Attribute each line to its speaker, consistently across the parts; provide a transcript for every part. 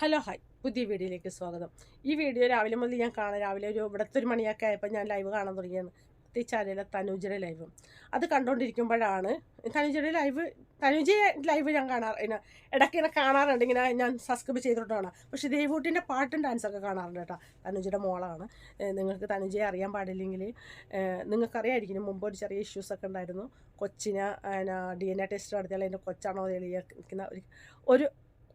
Speaker 1: Hello hi പുതിയ വീഡിയോയിലേക്ക് സ്വാഗതം. ഈ വീഡിയോ രാവിലെ മുതൽ ഞാൻ കാണാം രാവിലെ ഒരു ഇവിടുത്തെ ഒരു മണിയൊക്കെ ആയപ്പോൾ ഞാൻ ലൈവ് കാണാൻ തുടങ്ങിയാണ്. പ്രത്യേകിച്ച് തനുജയുടെ ലൈവ് അത് കണ്ടുകൊണ്ടിരിക്കുമ്പോഴാണ് തനുജയുടെ ലൈവ് തനുജയെ ലൈവ് ഞാൻ കാണാറ് ഇടയ്ക്ക് ഇങ്ങനെ കാണാറുണ്ട് ഇങ്ങനെ ഞാൻ സബ്സ്ക്രൈബ് ചെയ്തിട്ട് കാണാം പക്ഷേ ദേവൂട്ടിന്റെ പാട്ടും ഡാൻസൊക്കെ കാണാറുണ്ട് കേട്ടോ. തനുജയുടെ മോളാണ്. നിങ്ങൾക്ക് തനുജയെ അറിയാൻ പാടില്ലെങ്കിൽ നിങ്ങൾക്കറിയായിരിക്കും മുമ്പ് ഒരു ചെറിയ ഇഷ്യൂസൊക്കെ ഉണ്ടായിരുന്നു. കൊച്ചിനെ ഡി എൻ എ ടെസ്റ്റ് നടത്തിയാൽ അതിന്റെ കൊച്ചാണോ തെളിയിക്കുന്ന ഒരു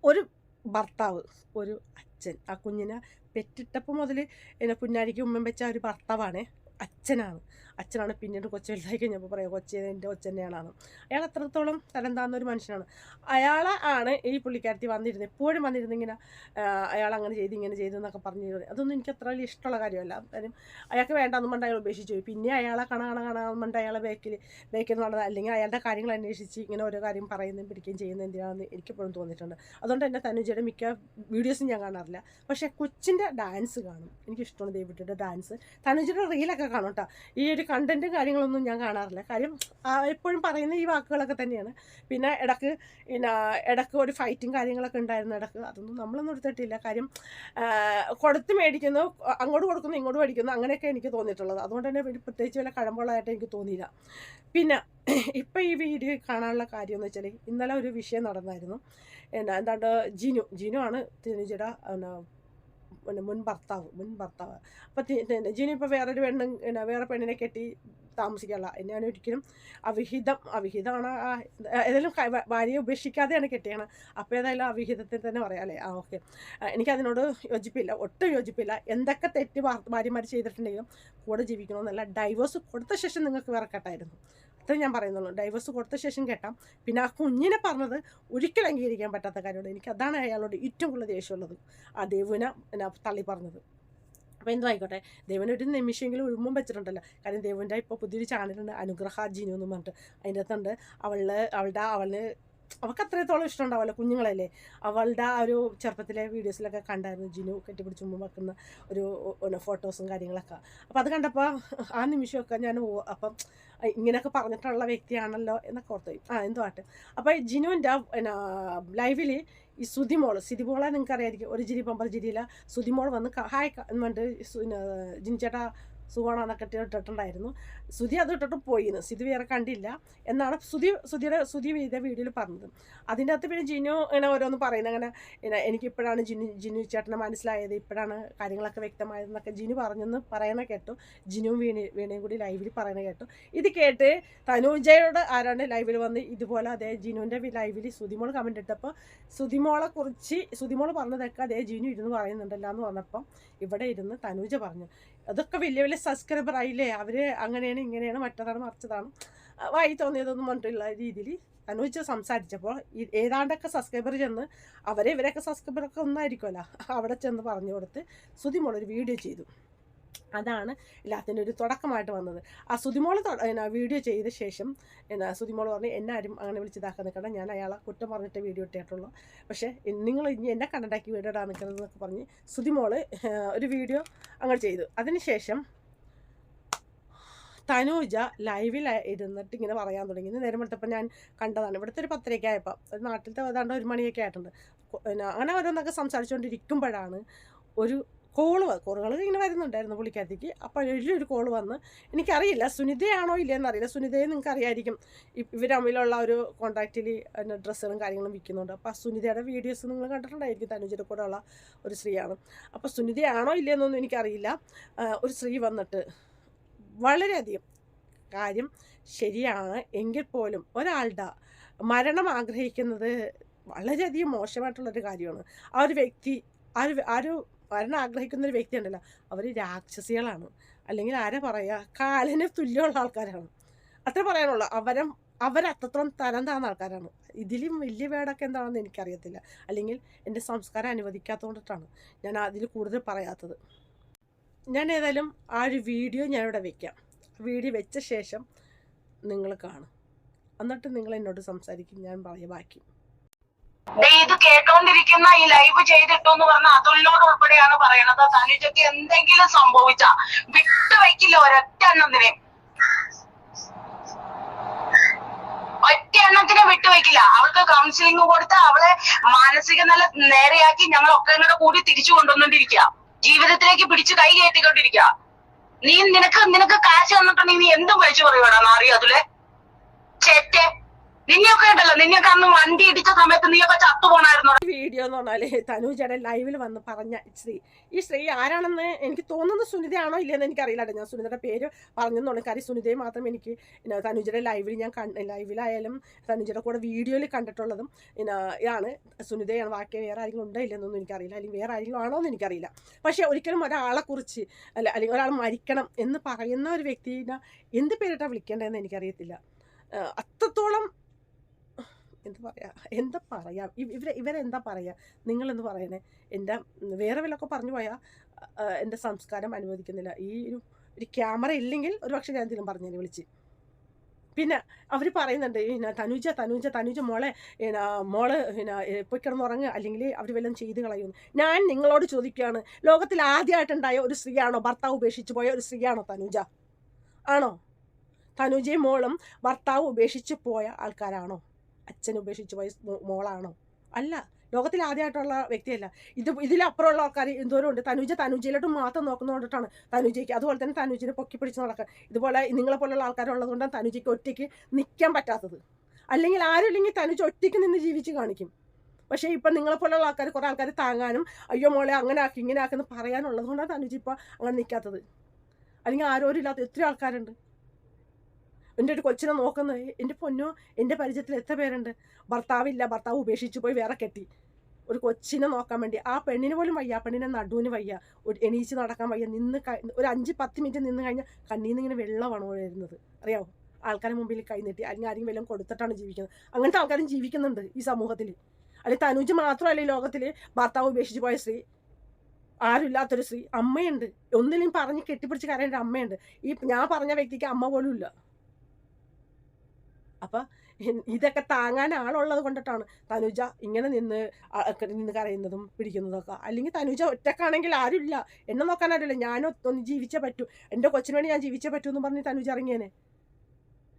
Speaker 1: ഒരു ഭർത്താവ് ഒരു അച്ഛൻ. ആ കുഞ്ഞിനെ പെറ്റിട്ടപ്പോൾ മുതൽ എന്നെ പുന്നാരിക്ക് ഉമ്മൻ വെച്ച ഒരു ഭർത്താവാണ് അച്ഛനാണ്. അച്ഛനാണ് പിന്നീട് കൊച്ചു വലുതായി കഴിഞ്ഞപ്പോൾ പറയാം കൊച്ചി എന്റെ കൊച്ചു തന്നെയാണ് അയാൾ അത്രത്തോളം തരം താന്ന ഒരു മനുഷ്യനാണ്. അയാളെ ആണ് ഈ പുള്ളിക്കാരത്തി വന്നിരുന്നത്. എപ്പോഴും വന്നിരുന്നിങ്ങനെ അയാൾ അങ്ങനെ ചെയ്ത് ഇങ്ങനെ ചെയ്തു എന്നൊക്കെ പറഞ്ഞു. അതൊന്നും എനിക്ക് അത്ര വലിയ ഇഷ്ടമുള്ള കാര്യമല്ല. കാര്യം അയാൾക്ക് വേണ്ടാന്നും കൊണ്ട് അയാൾ ഉപേക്ഷിച്ചു പോയി. പിന്നെ അയാളെ കാണാൻ കാണാൻ കാണാൻ അയാളെ ബേക്കിൽ ബേക്കിൽ നടന്നത് അല്ലെങ്കിൽ അയാളുടെ കാര്യങ്ങൾ അന്വേഷിച്ച് ഇങ്ങനെ ഓരോ കാര്യം പറയുന്നതും പിടിക്കുകയും ചെയ്യുന്നത് എന്തിനാണെന്ന് എനിക്കെപ്പോഴും തോന്നിയിട്ടുണ്ട്. അതുകൊണ്ട് തന്നെ തനുജയുടെ മിക്ക വീഡിയോസും ഞാൻ കാണാറില്ല. പക്ഷേ കൊച്ചിന്റെ ഡാൻസ് കാണും. എനിക്കിഷ്ടമാണ് ദേവിട്ടിയുടെ ഡാൻസ് തനുജയുടെ റീലൊക്കെ കാണും കേട്ടോ. ഈ ഒരു കണ്ടന്റും കാര്യങ്ങളൊന്നും ഞാൻ കാണാറില്ല. കാര്യം എപ്പോഴും പറയുന്ന ഈ വാക്കുകളൊക്കെ തന്നെയാണ്. പിന്നെ ഇടയ്ക്ക് പിന്നെ ഇടയ്ക്ക് ഒരു ഫൈറ്റും കാര്യങ്ങളൊക്കെ ഉണ്ടായിരുന്നു ഇടയ്ക്ക് അതൊന്നും നമ്മളൊന്നും എടുത്തിട്ടില്ല. കാര്യം കൊടുത്ത് മേടിക്കുന്നു അങ്ങോട്ട് കൊടുക്കുന്നു ഇങ്ങോട്ട് മേടിക്കുന്നു അങ്ങനെയൊക്കെ എനിക്ക് തോന്നിയിട്ടുള്ളത്. അതുകൊണ്ട് തന്നെ പ്രത്യേകിച്ച് വല്ല കഴമ്പുള്ളതായിട്ട് എനിക്ക് തോന്നിയില്ല. പിന്നെ ഇപ്പം ഈ വീഡിയോ കാണാനുള്ള കാര്യം എന്ന് വെച്ചാൽ ഇന്നലെ ഒരു വിഷയം നടന്നായിരുന്നു. എന്നാ എന്താണ്ട് ജിനു ജിനു ആണ് തിനുജിയുടെ എന്നാ പിന്നെ മുൻ ഭർത്താവ് മുൻ ഭർത്താവ്. അപ്പം ജിനി ഇപ്പോൾ വേറൊരു പെണ്ണും പിന്നെ വേറെ പെണ്ണിനെ കെട്ടി താമസിക്കാനുള്ള ഞാൻ ഒരിക്കലും അവിഹിതം അവിഹിതമാണ്. ഏതെങ്കിലും ഭാര്യയെ ഉപേക്ഷിക്കാതെയാണ് കെട്ടിയാണ് അപ്പോൾ ഏതായാലും അവിഹിതത്തിൽ തന്നെ പറയാം അല്ലേ? ആ ഓക്കെ. എനിക്കതിനോട് യോജിപ്പില്ല ഒട്ടും യോജിപ്പില്ല. എന്തൊക്കെ തെറ്റ് ഭാര്യമാർ ചെയ്തിട്ടുണ്ടെങ്കിലും കൂടെ ജീവിക്കണമെന്നല്ല. ഡൈവോഴ്സ് കൊടുത്ത ശേഷം നിങ്ങൾക്ക് വേറെ അത്രേ ഞാൻ പറയുന്നുള്ളൂ. ഡൈവേഴ്സ് കൊടുത്ത ശേഷം കേട്ടാം. പിന്നെ ആ കുഞ്ഞിനെ പറഞ്ഞത് ഒരിക്കലും അംഗീകരിക്കാൻ പറ്റാത്ത കാര്യമാണ്. എനിക്ക് അതാണ് അയാളോട് ഏറ്റവും കൂടുതൽ ദേഷ്യമുള്ളത്. ആ ദേവുവിനെ തള്ളി പറഞ്ഞത്. അപ്പോൾ എന്തോ ആയിക്കോട്ടെ. ദേവൻ ഒരു നിമിഷമെങ്കിലും ഉഴുമ്പം വെച്ചിട്ടുണ്ടല്ലോ. കാര്യം ദേവന്റെ ഇപ്പോൾ പുതിയൊരു ചാനലുണ്ട് അനുഗ്രഹ ജിനു എന്ന് പറഞ്ഞിട്ട്. അതിന്റെ അകത്തുണ്ട്. അവൾ അവളുടെ അവൾ അവൾക്ക് അത്രത്തോളം ഇഷ്ടമുണ്ടാവുമല്ലോ കുഞ്ഞുങ്ങളല്ലേ. അവളുടെ ആ ഒരു ചെറുപ്പത്തിലെ വീഡിയോസിലൊക്കെ കണ്ടായിരുന്നു ജിനു കെട്ടിപ്പിടിച്ച് മുമ്പ് വെക്കുന്ന ഒരു ഫോട്ടോസും കാര്യങ്ങളൊക്കെ. അപ്പോൾ അത് കണ്ടപ്പോൾ ആ നിമിഷമൊക്കെ ഞാൻ അപ്പം ഇങ്ങനെയൊക്കെ പറഞ്ഞിട്ടുള്ള വ്യക്തിയാണല്ലോ എന്നൊക്കെ ഓർത്ത് ആ എന്തോ ആട്ടെ. അപ്പോൾ ജിനുവിന്റെ ലൈവിൽ ഈ സുതിമോൾ സുതിമോളെ നിങ്ങൾക്ക് അറിയായിരിക്കും ഒരു ജിരി പമ്പർ ജിരിയില സുതിമോൾ വന്ന് ഹായ് ഹായ് പറഞ്ഞിട്ട് എന്ന് പറഞ്ഞിട്ട് എന്നൊക്കെ ഇട്ടിട്ടുണ്ടായിരുന്നു. സുധി അത് ഇട്ടിട്ട് പോയിന്ന്. സുധി വേറെ കണ്ടില്ല. എന്നാണ് സുധി സുധിയുടെ സുധി ചെയ്ത വീഡിയോയിൽ പറഞ്ഞത്. അതിന്റെ അകത്ത് പിന്നെ ജിനു ഇങ്ങനെ ഓരോന്ന് പറയുന്നത് അങ്ങനെ പിന്നെ എനിക്കിപ്പോഴാണ് ജിനു ജിനു ചേട്ടനെ മനസ്സിലായത്. ഇപ്പോഴാണ് കാര്യങ്ങളൊക്കെ വ്യക്തമായതെന്നൊക്കെ ജിനു പറഞ്ഞെന്ന് പറയണ കേട്ടു. ജിനുവും വീണി വീണയും കൂടി ലൈവിൽ പറയണ കേട്ടു. ഇത് കേട്ട് തനുജയോട് ആരാണ് ലൈവിൽ വന്ന് ഇതുപോലെ അതേ ജിനുവിന്റെ ലൈവിൽ സുധിമോൾ കമന്റ് ഇട്ടപ്പോൾ സുധിമോളെ കുറിച്ച് സുധിമോൾ പറഞ്ഞതൊക്കെ അതേ ജിനു ഇരുന്ന് പറയുന്നുണ്ടല്ലോ എന്ന് പറഞ്ഞപ്പം ഇവിടെ ഇരുന്ന് തനുജ പറഞ്ഞു. അതൊക്കെ വലിയ വലിയ സബ്സ്ക്രൈബർ ആയില്ലേ? അവർ അങ്ങനെയാണ് ഇങ്ങനെയാണ് മറ്റതാണ് മറിച്ചതാണ്. വായി തോന്നിയതൊന്നും പറഞ്ഞിട്ടുള്ള രീതിയിൽ. അനുവദിച്ച് സംസാരിച്ചപ്പോൾ ഏതാണ്ടൊക്കെ സബ്സ്ക്രൈബർ ചെന്ന് അവരെ ഇവരൊക്കെ സബ്സ്ക്രൈബറൊക്കെ ഒന്നായിരിക്കുമല്ലോ. അവിടെ ചെന്ന് പറഞ്ഞു കൊടുത്ത് സുതിമോളൊരു വീഡിയോ ചെയ്തു. അതാണ് എല്ലാത്തിന്റെ ഒരു തുടക്കമായിട്ട് വന്നത്. ആ സുതിമോൾ വീഡിയോ ചെയ്ത ശേഷം എന്നാ സുതിമോൾ പറഞ്ഞു എന്നെ ആരും അങ്ങനെ വിളിച്ചിതാക്കാൻ നിൽക്കണം ഞാൻ അയാളെ കുറ്റം പറഞ്ഞിട്ട് വീഡിയോ ഇട്ടിട്ടുള്ളൂ. പക്ഷേ നിങ്ങൾ ഇനി എന്നെ കണ്ടാക്കി വീഡിയോ ഇടാൻ നിൽക്കുന്നത് എന്നൊക്കെ പറഞ്ഞ് സുതിമോൾ ഒരു വീഡിയോ അങ്ങനെ ചെയ്തു. അതിനുശേഷം തനൂജ ലൈവിൽ ഇരുന്നിട്ട് ഇങ്ങനെ പറയാൻ തുടങ്ങി. ഇന്ന് നേരം എടുത്തപ്പോൾ ഞാൻ കണ്ടതാണ്. ഇവിടുത്തെ ഒരു പത്തരയ്ക്ക് ആയപ്പോൾ ഒരു നാട്ടിലത്തെ ഏതാണ്ട് ഒരു മണിയൊക്കെ ആയിട്ടുണ്ട്. അങ്ങനെ ഓരോന്നൊക്കെ സംസാരിച്ചുകൊണ്ടിരിക്കുമ്പോഴാണ് ഒരു കോൾ കോളുകൾ ഇങ്ങനെ വരുന്നുണ്ടായിരുന്നു പുള്ളിക്കാരത്തേക്ക് അപ്പോൾ വലിയൊരു കോൾ വന്ന് എനിക്കറിയില്ല സുനിതയാണോ ഇല്ലയെന്നറിയില്ല സുനിതയെ നിങ്ങൾക്ക് അറിയായിരിക്കും ഇവർ തമ്മിലുള്ള ഒരു കോൺടാക്റ്റിൽ ഡ്രസ്സുകളും കാര്യങ്ങളും വിൽക്കുന്നുണ്ട്. അപ്പോൾ ആ സുനിതയുടെ വീഡിയോസ് നിങ്ങൾ കണ്ടിട്ടുണ്ടായിരിക്കും. തനുജയുടെ കൂടെ ഉള്ള ഒരു സ്ത്രീയാണ്. അപ്പോൾ സുനിതയാണോ ഇല്ലയെന്നൊന്നും എനിക്കറിയില്ല. ഒരു സ്ത്രീ വന്നിട്ട് വളരെയധികം കാര്യം ശരിയാണ്. എങ്കിൽ പോലും ഒരാളുടെ മരണം ആഗ്രഹിക്കുന്നത് വളരെയധികം മോശമായിട്ടുള്ളൊരു കാര്യമാണ്. ആ ഒരു വ്യക്തി ആ ഒരു ആ ഒരു മരണം ആഗ്രഹിക്കുന്ന ഒരു വ്യക്തി ഉണ്ടല്ലോ അവർ രാക്ഷസികളാണ്. അല്ലെങ്കിൽ ആരാ പറയുക? കാലിന് തുല്യമുള്ള ആൾക്കാരാണ്. അത്ര പറയാനുള്ളൂ. അവരം അവരത്രത്തോളം തരം താന്ന ആൾക്കാരാണ്. ഇതിലും വലിയ വേടൊക്കെ എന്താണെന്ന് എനിക്കറിയത്തില്ല. അല്ലെങ്കിൽ എന്റെ സംസ്കാരം അനുവദിക്കാത്തതുകൊണ്ടിട്ടാണ് ഞാൻ അതിൽ കൂടുതൽ പറയാത്തത്. ഞാൻ ഏതായാലും ആ ഒരു വീഡിയോ ഞാനിവിടെ വെക്കാം. വീഡിയോ വെച്ച ശേഷം നിങ്ങൾ കാണും. എന്നിട്ട് നിങ്ങൾ എന്നോട് സംസാരിക്കും. ഞാൻ പറയാം ബാക്കി.
Speaker 2: ഇത് കേട്ടോണ്ടിരിക്കുന്ന ഈ ലൈവ് ചെയ്തിട്ടു എന്ന് പറഞ്ഞ അതുലിനോട് ഉൾപ്പെടെയാണ് പറയണത്. തനുജയ്ക്ക് എന്തെങ്കിലും സംഭവിച്ച വിട്ടുവെക്കില്ല ഒരൊറ്റ എണ്ണത്തിനെ. ഒറ്റ എണ്ണത്തിനെ വിട്ടുവെക്കില്ല അവൾക്ക് കൗൺസിലിംഗ് കൊടുത്ത് അവളെ മാനസിക നില നേരെയാക്കി ഞങ്ങൾ ഒക്കെ കൂടെ തിരിച്ചു കൊണ്ടുവന്നോണ്ടിരിക്കുക ജീവിതത്തിലേക്ക് പിടിച്ച് കൈ കയറ്റിക്കൊണ്ടിരിക്കുക നീ നിനക്ക് നിനക്ക് കാശ് തന്നിട്ടുണ്ടെങ്കിൽ നീ എന്തും വിളിച്ചു പറയുവാടാ നാറി അതിലെ. ചേറ്റെ നിന്നെയൊക്കെ ഉണ്ടല്ലോ. നിന്നെയൊക്കെ അന്ന് വണ്ടി ഇടിച്ച സമയത്ത് നീയൊക്കെ ചത്തുപോണായിരുന്നു
Speaker 1: പോണായിരുന്നു. വീഡിയോ എന്ന് പറഞ്ഞാൽ തനുജയുടെ ലൈവിൽ വന്ന് പറഞ്ഞ ശ്രീ ഈ ശ്രീ ആരാണെന്ന് എനിക്ക് തോന്നുന്നത് സുനിതയാണോ ഇല്ലയെന്ന് എനിക്ക് കേട്ടോ. ഞാൻ സുനിതയുടെ പേര് പറഞ്ഞെന്നുള്ളൂ കാര്യം സുനിതയെ മാത്രം എനിക്ക് തനുജയുടെ ലൈവിൽ ഞാൻ ലൈവിലായാലും തനുജയുടെ കൂടെ വീഡിയോയിൽ കണ്ടിട്ടുള്ളതും ഇതാണ്. സുനിതയാണ്. ബാക്കി വേറെ ആരെങ്കിലും ഉണ്ടോ ഇല്ലെന്നൊന്നും എനിക്കറിയില്ല. അല്ലെങ്കിൽ വേറെ ആരെങ്കിലും ആണോ എന്ന് എനിക്കറിയില്ല. പക്ഷേ ഒരിക്കലും ഒരാളെ കുറിച്ച് അല്ല അല്ലെങ്കിൽ ഒരാൾ മരിക്കണം എന്ന് പറയുന്ന ഒരു വ്യക്തിനെ എന്ത് പേരിട്ടാണ് വിളിക്കേണ്ടതെന്ന് എനിക്കറിയത്തില്ല. അത്രത്തോളം എന്താ പറയാ? എന്താ പറയാ? ഇവ- ഇവരെ ഇവരെന്താ പറയാ? നിങ്ങളെന്ന് പറയണേ? എന്റെ വേറെ വിലൊക്കെ പറഞ്ഞു പോയാൽ എന്റെ സംസ്കാരം അനുവദിക്കുന്നില്ല. ഈ ഒരു ഒരു ക്യാമറ ഇല്ലെങ്കിൽ ഒരു പക്ഷേ ഞാൻ എന്തെങ്കിലും പറഞ്ഞു വിളിച്ച്. പിന്നെ അവർ പറയുന്നുണ്ട് പിന്നെ തനുജ തനുജ തനുജ മോളെ പിന്നെ മോൾ പിന്നെ പോയി കിടന്നുറങ്ങുക അല്ലെങ്കിൽ അവർ വല്ലതും ചെയ്ത് കളയുന്നു ഞാൻ നിങ്ങളോട് ചോദിക്കുകയാണ് ലോകത്തിൽ ആദ്യമായിട്ടുണ്ടായ ഒരു സ്ത്രീയാണോ? ഭർത്താവ് ഉപേക്ഷിച്ച് പോയ ഒരു സ്ത്രീയാണോ തനുജ? ആണോ? തനുജയും മോളും ഭർത്താവ് ഉപേക്ഷിച്ച് പോയ ആൾക്കാരാണോ? അച്ഛൻ ഉപേക്ഷിച്ച് പോയ മോളാണോ? അല്ല ലോകത്തിൽ ആദ്യമായിട്ടുള്ള വ്യക്തിയല്ല. ഇത് ഇതിലപ്പുറമുള്ള ആൾക്കാർ എന്തോരം ഉണ്ട്? തനുജ തനുജയിലോട്ട് മാത്രം നോക്കുന്നതുകൊണ്ടിട്ടാണ് തനുജയ്ക്ക്. അതുപോലെ തന്നെ തനുജിനെ പൊക്കി പിടിച്ച് നടക്കുക ഇതുപോലെ നിങ്ങളെ പോലുള്ള ആൾക്കാരുള്ളത് കൊണ്ടാണ് തനുജയ്ക്ക് ഒറ്റയ്ക്ക് നിൽക്കാൻ പറ്റാത്തത്. അല്ലെങ്കിൽ ആരും ഇല്ലെങ്കിൽ തനുജ ഒറ്റയ്ക്ക് നിന്ന് ജീവിച്ച് കാണിക്കും. പക്ഷേ ഇപ്പം നിങ്ങളെ പോലുള്ള ആൾക്കാർ കുറേ ആൾക്കാർ താങ്ങാനും അയ്യോ മോളെ അങ്ങനെ ആക്കി ഇങ്ങനെ ആക്കുന്ന പറയാനുള്ളത് കൊണ്ടാണ് തനുജ ഇപ്പോൾ അങ്ങനെ നിൽക്കാത്തത് അല്ലെങ്കിൽ ആരോരും ഇല്ലാത്ത എത്ര ആൾക്കാരുണ്ട്. എന്റെ ഒരു കൊച്ചിനെ നോക്കുന്നത് എന്റെ പൊന്നോ എന്റെ പരിചയത്തിൽ എത്ര പേരുണ്ട്? ഭർത്താവില്ല ഭർത്താവ് ഉപേക്ഷിച്ച് പോയി വേറെ കെട്ടി. ഒരു കൊച്ചിനെ നോക്കാൻ വേണ്ടി. ആ പെണ്ണിന് പോലും വയ്യ പെണ്ണിനെ നടുവിന് വയ്യ. എണീച്ച് നടക്കാൻ വയ്യ. നിന്ന് ഒരു അഞ്ച് പത്ത് മിനിറ്റ് നിന്ന് കഴിഞ്ഞാൽ കണ്ണീന്ന് നിന്ന് ഇങ്ങനെ വെള്ളമാണ് വരുന്നത്. അറിയാമോ ആൾക്കാരുടെ മുമ്പിൽ കൈ നീട്ടി അല്ലെങ്കിൽ ആരെങ്കിലും വല്ലതും കൊടുത്തിട്ടാണ് ജീവിക്കുന്നത്. അങ്ങനത്തെ ആൾക്കാരും ജീവിക്കുന്നുണ്ട് ഈ സമൂഹത്തിൽ. അല്ലെങ്കിൽ തനുജ് മാത്രമല്ല ഈ ലോകത്തിൽ ഭർത്താവ് ഉപേക്ഷിച്ച് പോയ സ്ത്രീ. ആരുമില്ലാത്തൊരു സ്ത്രീ. അമ്മയുണ്ട്. ഒന്നിലും പറഞ്ഞ് കെട്ടിപ്പിടിച്ച് കരയേണ്ട അമ്മയുണ്ട്. ഈ ഞാൻ പറഞ്ഞ വ്യക്തിക്ക് അമ്മ പോലും ഇല്ല. അപ്പൊ ഇതൊക്കെ താങ്ങാൻ ആളുള്ളത് കൊണ്ടിട്ടാണ്. തനുജ ഇങ്ങനെ നിന്ന് നിന്ന് കരയുന്നതും പിടിക്കുന്നതൊക്കെ. അല്ലെങ്കിൽ തനുജ ഒറ്റക്കാണെങ്കിൽ ആരുമില്ല. എന്നെ നോക്കാൻ ആരുമില്ല. ഞാൻ ജീവിച്ചേ പറ്റൂ. എന്റെ കൊച്ചിന് വേണ്ടി ഞാൻ ജീവിച്ചേ പറ്റൂ എന്ന് പറഞ്ഞ് തനുജ ഇറങ്ങിയേനെ.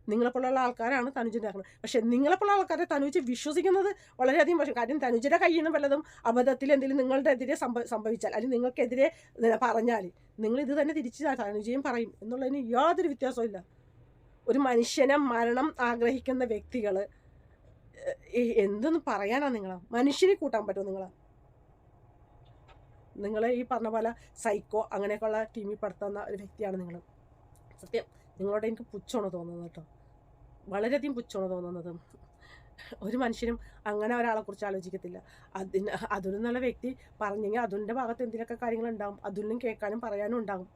Speaker 1: നിങ്ങളെപ്പോലുള്ള ആൾക്കാരാണ് തനുജിന്റെ ഇറങ്ങുന്നത്. പക്ഷേ നിങ്ങളെപ്പോലുള്ള ആൾക്കാരെ തനുജ് വിശ്വസിക്കുന്നത് വളരെയധികം പക്ഷേ കാര്യം തനുജിന്റെ കയ്യിൽ നിന്ന് വല്ലതും അബദ്ധത്തിൽ എന്തെങ്കിലും നിങ്ങളുടെ എതിരെ സംഭവ സംഭവിച്ചാൽ അല്ലെങ്കിൽ നിങ്ങൾക്കെതിരെ പറഞ്ഞാൽ നിങ്ങൾ ഇത് തന്നെ തിരിച്ച് തനുജയും പറയും. എന്നുള്ളതിന് യാതൊരു വ്യത്യാസവും ഇല്ല. ഒരു മനുഷ്യനെ മരണം ആഗ്രഹിക്കുന്ന വ്യക്തികൾ എന്തെന്ന് പറയാനാ നിങ്ങൾ മനുഷ്യനെ കൂട്ടാൻ പറ്റുമോ നിങ്ങൾ നിങ്ങൾ ഈ പറഞ്ഞ പോലെ സൈക്കോ അങ്ങനെയൊക്കെയുള്ള ടീമിൽ പെടുത്തുന്ന ഒരു വ്യക്തിയാണ് നിങ്ങൾ സത്യം നിങ്ങളോട് എനിക്ക് പുച്ഛമാണ് തോന്നുന്നത് കേട്ടോ. വളരെയധികം പുച്ഛമാണ് തോന്നുന്നത്. ഒരു മനുഷ്യനും അങ്ങനെ ഒരാളെ കുറിച്ച് ആലോചിക്കത്തില്ല. അതിന് അതുൽ എന്നുള്ള വ്യക്തി പറഞ്ഞെങ്കിൽ അതുലിന്റെ ഭാഗത്ത് എന്തെങ്കിലുമൊക്കെ കാര്യങ്ങളുണ്ടാവും? അതുലിനും കേൾക്കാനും പറയാനും ഉണ്ടാവും.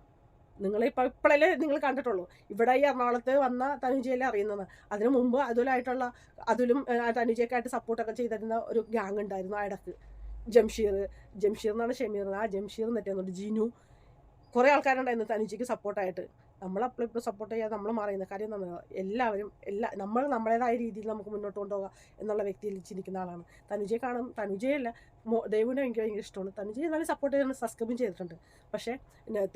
Speaker 1: നിങ്ങൾ ഇപ്പോൾ ഇപ്പോഴല്ലേ നിങ്ങൾ കണ്ടിട്ടുള്ളൂ. ഇവിടെ ഈ എറണാകുളത്ത് വന്ന തനുജയല്ലേ അറിയുന്നത്. അതിനു മുമ്പ് അതുലായിട്ടുള്ള അതിലും തനുജയൊക്കെയായിട്ട് സപ്പോർട്ടൊക്കെ ചെയ്തിരുന്ന ഒരു ഗ്യാങ് ഉണ്ടായിരുന്നു ആ ഇടയ്ക്ക് ജംഷീർ ജംഷീർ എന്നാണ് ഷമീർ. ആ ജംഷീർ എന്നിട്ട് ജിനു. കുറേ ആൾക്കാരുണ്ടായിരുന്നു തനുജയ്ക്ക് സപ്പോർട്ടായിട്ട് നമ്മൾ അപ്പോൾ ഇപ്പോൾ സപ്പോർട്ട് ചെയ്യാതെ നമ്മൾ മാറിയുന്ന. കാര്യം എന്താ എല്ലാവരും എല്ലാ നമ്മൾ നമ്മുടേതായ രീതിയിൽ നമുക്ക് മുന്നോട്ട് കൊണ്ടുപോകാം എന്നുള്ള വ്യക്തിയിൽ ചിന്തിക്കുന്ന ആളാണ്. തനുജയെ കാണും തനുജയല്ല ദേവുവിനെ എനിക്ക് ഭയങ്കര ഇഷ്ടമാണ്. തനുജയെ എന്നാലും സപ്പോർട്ട് ചെയ്യുന്ന സബ്സ്ക്രൈബും ചെയ്തിട്ടുണ്ട്. പക്ഷേ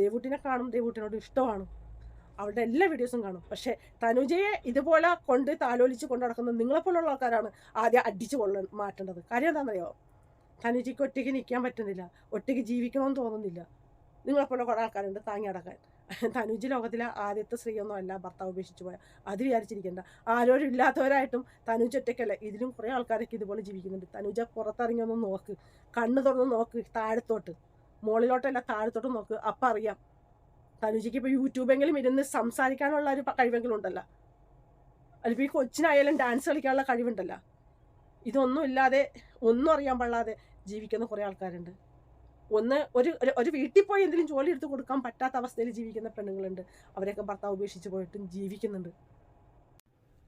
Speaker 1: ദേവൂട്ടിനെ കാണും ദേവുട്ടിനോട് ഇഷ്ടമാണ്. അവരുടെ എല്ലാ വീഡിയോസും കാണും. പക്ഷേ തനുജയെ ഇതുപോലെ കൊണ്ട് താലോലിച്ച് കൊണ്ട് നടക്കുന്ന നിങ്ങളെപ്പോലുള്ള ആൾക്കാരാണ് ആദ്യം അടിച്ച് കൊള്ള മാറ്റേണ്ടത്. കാര്യം എന്താണെന്നറിയോ? തനുജയ്ക്ക് ഒറ്റയ്ക്ക് നിൽക്കാൻ പറ്റുന്നില്ല. ഒറ്റയ്ക്ക് ജീവിക്കണമെന്ന് തോന്നുന്നില്ല. നിങ്ങളെപ്പോലെ കുറേ ആൾക്കാരുണ്ട്. താങ്ങി അടക്കാൻ തനുജ് ലോകത്തിലെ ആദ്യത്തെ സ്ത്രീയൊന്നും അല്ല ഭർത്താവ് ഉപേക്ഷിച്ച് പോയ. അത് വിചാരിച്ചിരിക്കേണ്ട. ആരോരും ഇല്ലാത്തവരായിട്ടും തനുജ് ഒറ്റയ്ക്കല്ല. ഇതിലും കുറേ ആൾക്കാരൊക്കെ ഇതുപോലെ ജീവിക്കുന്നുണ്ട്. തനുജ പുറത്തിറങ്ങി ഒന്ന് നോക്ക്. കണ്ണ് തുറന്ന് നോക്ക് താഴത്തോട്ട്. മുകളിലോട്ടല്ല താഴത്തോട്ട് നോക്ക്. അപ്പം അറിയാം. തനുജയ്ക്ക് ഇപ്പോൾ യൂട്യൂബെങ്കിലും ഇരുന്ന് സംസാരിക്കാനുള്ള ഒരു കഴിവെങ്കിലും ഉണ്ടല്ലോ. അല്ലെങ്കിൽ ഈ കൊച്ചിനായാലും ഡാൻസ് കളിക്കാനുള്ള കഴിവുണ്ടല്ലോ. ഇതൊന്നും ഇല്ലാതെ ഒന്നും അറിയാൻ പാടില്ലാതെ ജീവിക്കുന്ന കുറേ ആൾക്കാരുണ്ട്. ഒന്ന് ഒരു ഒരു- വീട്ടിൽ പോയി എന്തെങ്കിലും ജോലി എടുത്ത് കൊടുക്കാൻ പറ്റാത്ത അവസ്ഥയിൽ ജീവിക്കുന്ന പെണ്ണുങ്ങളുണ്ട്. അവരൊക്കെ ഭർത്താവ് ഉപേക്ഷിച്ച് പോയിട്ടും ജീവിക്കുന്നുണ്ട്.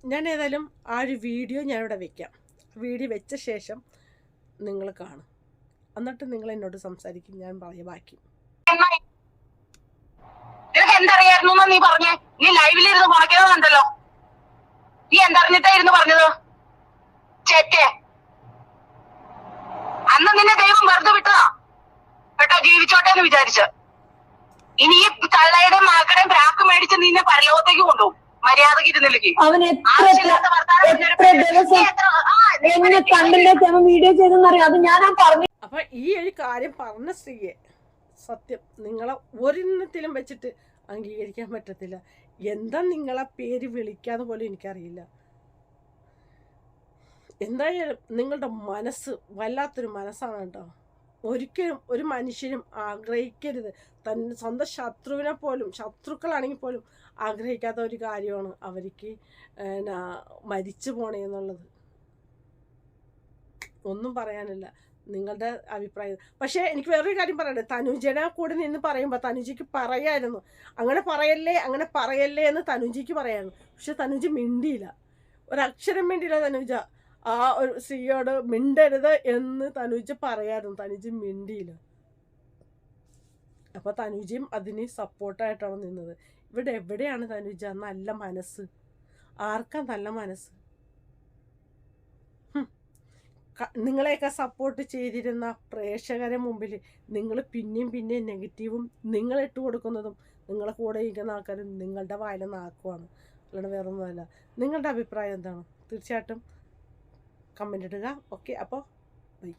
Speaker 1: ഞാൻ ഏതായാലും ആ ഒരു വീഡിയോ ഞാനിവിടെ വെക്കാം. വീഡിയോ വെച്ച ശേഷം നിങ്ങൾ കാണും. എന്നിട്ട് നിങ്ങൾ എന്നോട് സംസാരിക്കും ഞാൻ പറയ ബാക്കി.
Speaker 2: നീ നീ അന്ന് നിന്നെ ദൈവം വെറുതെ വിട്ടതാ. കേട്ടോ ജീവിച്ചോട്ടെ എന്ന് വിചാരിച്ച്. ഇനി ഈ തള്ളയുടെ മകളുടെ ബ്രാക്ക് മേടിച്ച് നിന്നെ പരലോകത്തേക്ക് കൊണ്ടുപോകും. മര്യാദയ്ക്ക് ഇരുന്നില്ലെങ്കിൽ.
Speaker 3: അവൻ എത്ര ദിവസം എന്നെ അവൻ വീഡിയോ ചെയ്തെന്നറിയാം? അത് ഞാൻ പറഞ്ഞു
Speaker 1: അപ്പം ഈ ഒരു കാര്യം പറഞ്ഞ സ്ത്രീയെ സത്യം നിങ്ങളെ ഒരിന്നത്തിലും വെച്ചിട്ട് അംഗീകരിക്കാൻ പറ്റത്തില്ല. എന്താ നിങ്ങളെ പേര് വിളിക്കാന്ന് പോലും എനിക്കറിയില്ല. എന്തായാലും നിങ്ങളുടെ മനസ്സ് വല്ലാത്തൊരു മനസ്സാണ് കേട്ടോ. ഒരിക്കലും ഒരു മനുഷ്യനും ആഗ്രഹിക്കരുത്. തൻ സ്വന്തം ശത്രുവിനെ പോലും ശത്രുക്കളാണെങ്കിൽ പോലും ആഗ്രഹിക്കാത്ത ഒരു കാര്യമാണ് അവർക്ക് എന്നാ മരിച്ചു പോണേ എന്നുള്ളത്. ഒന്നും പറയാനില്ല. നിങ്ങളുടെ അഭിപ്രായം. പക്ഷേ എനിക്ക് വേറൊരു കാര്യം പറയണ്ടേ തനുജന കൂടെ നിന്ന് പറയുമ്പോൾ തനുജിക്ക് പറയായിരുന്നു. അങ്ങനെ പറയല്ലേ അങ്ങനെ പറയല്ലേ എന്ന് തനുജിക്ക് പറയായിരുന്നു. പക്ഷെ തനുജ് മിണ്ടിയില്ല. ഒരക്ഷരം മിണ്ടിയില്ല തനുജ. ആ ഒരു സ്ത്രീയോട് മിണ്ടരുത് എന്ന് തനുജ പറയായിരുന്നു. തനുജ് മിണ്ടിയില്ല. അപ്പോൾ തനുജയും അതിന് സപ്പോർട്ടായിട്ടാണ് നിന്നത്. ഇവിടെ എവിടെയാണ് തനുജ നല്ല മനസ്സ്? ആർക്കാ നല്ല മനസ്സ്? നിങ്ങളെയൊക്കെ സപ്പോർട്ട് ചെയ്തിരുന്ന പ്രേക്ഷകരെ മുമ്പിൽ നിങ്ങൾ പിന്നെയും പിന്നെയും നെഗറ്റീവും നിങ്ങൾ ഇട്ട് കൊടുക്കുന്നതും നിങ്ങളെ കൂടെ ഇരിക്കുന്ന ആൾക്കാരും നിങ്ങളുടെ വായിലെ നാക്കുവാണ്. അല്ലാണ്ട് വേറൊന്നുമല്ല. നിങ്ങളുടെ അഭിപ്രായം എന്താണ്? തീർച്ചയായിട്ടും കമന്റ് ഇടുക ഓക്കെ അപ്പോൾ ബൈ